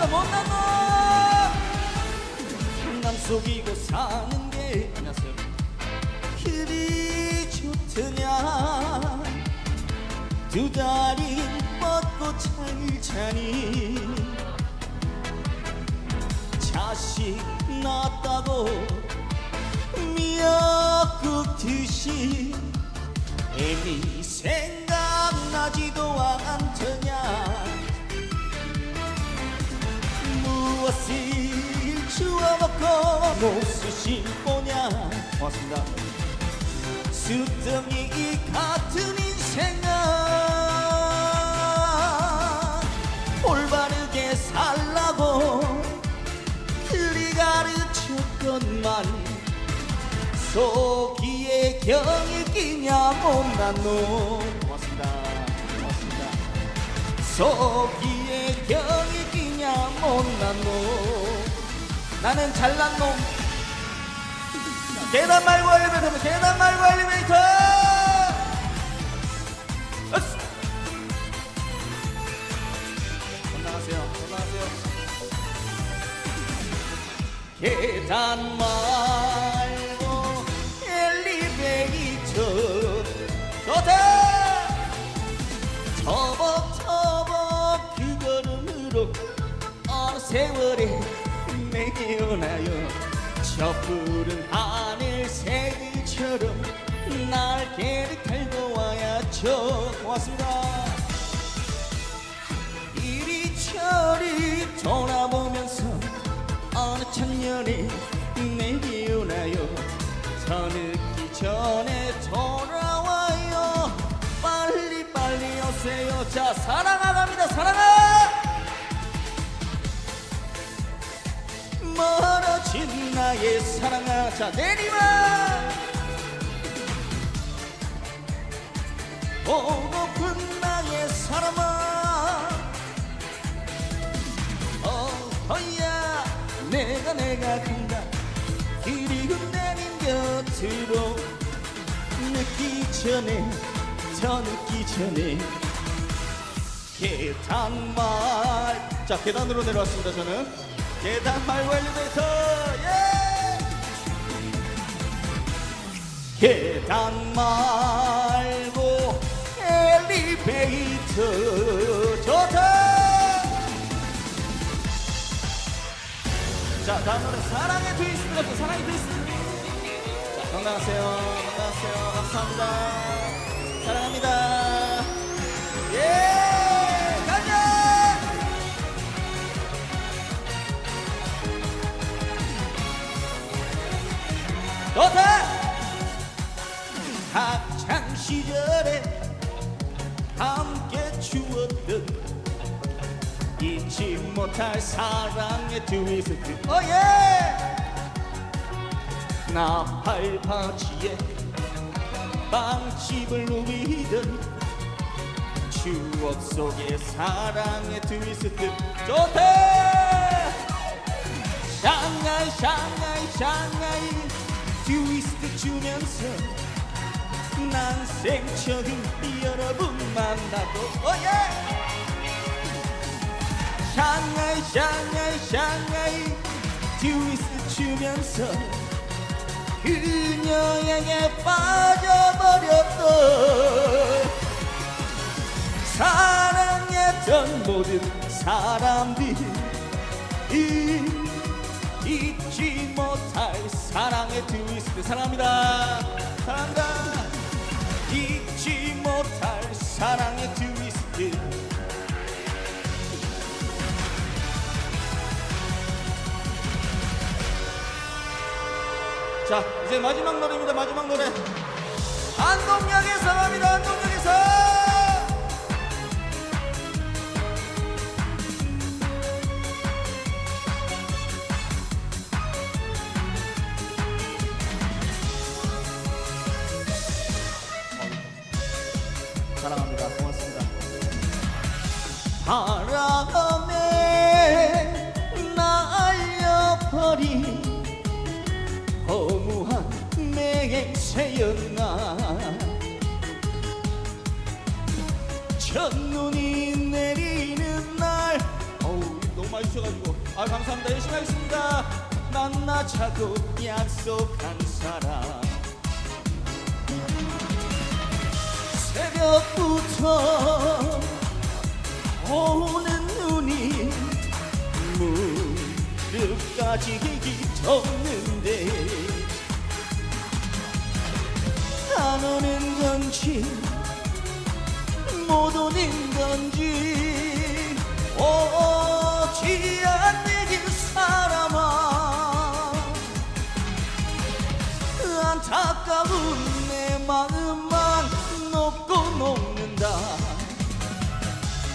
반갑습니다 못난 놈 남 속이고 사는 게 안녕하세요. 그리 좋더냐? 두 다리 뻗고 잘 자니? 자식 낳았다고 미역국 드시? 애미 생각나지도 않더냐 무엇을 주워먹고 무엇을 보냐? 고맙습니다. 수덩이 같은 인생아 올바르게 살라고 그리 가르쳤건만 속이에 경이 끼냐 못난 놈 고맙습니다. 고맙습니다. 속이에 끼냐 못난 놈. 나는 잘난 놈. 계단 말고 엘리베이터 계단 말고 엘리베이터! 으쌰. 건강하세요. 건강하세요. 계단 말고 오나요. 저 푸른 하늘 새들처럼 날개를 달고 와야죠. 고맙습니다. 이리저리 돌아보면서 어느 청년이 내게 오나요? 저 늦기 전에 돌아와요. 빨리 빨리 오세요. 자 사랑아 갑 멀어진 나의 사랑아 자 내리마 보고픈 나의 사람아 어허야 내가 내가 간다. 그리고 내린 곁으로 늦기 전에 저 늦기 전에. 계단말. 자 계단으로 내려왔습니다 저는 계단 말고 엘리베이터. 예! 계단 말고 엘리베이터. 좋다! 자 다음 노래 사랑의 트위스트 같은 사랑의 트위스트. 자 건강하세요. 건강하세요. 감사합니다 좋다 학창 시절에 함께 추웠던 잊지 못할 사랑의 트위스트 오예! 나팔 바지에 빵집을 누비던 추억 속의 사랑의 트위스트 좋다 샹하이 샹하이 샹하이 트위스트 추면서 난 생처럼 여러분 만나고 오예! 샹하이 샹하이 샹하이 트위스트 추면서 그녀에게 빠져버렸던 사랑했던 모든 사람들 잊 트위스트 사랑합니다. 사랑합니다. 잊지 못할 사랑의 트위스트. 자 이제 마지막 노래입니다 마지막 노래. 안동역에서 갑니다 안동역에서 사랑합니다. 고맙습니다. 바람에 날려버린 허무한 맹세였나 첫눈이 내리는 날. 어우 너무 맛있어가지고. 아 감사합니다. 열심히 하겠습니다. 만나자고 약속한 사람. 새벽부터 오는 눈이 무릎까지 깊었는데 안 오는 건지 못 오는 건지 오지 않는 사람아. 그 안타까운 내 마음 먹는다.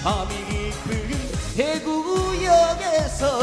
밤이 깊은 대구역에서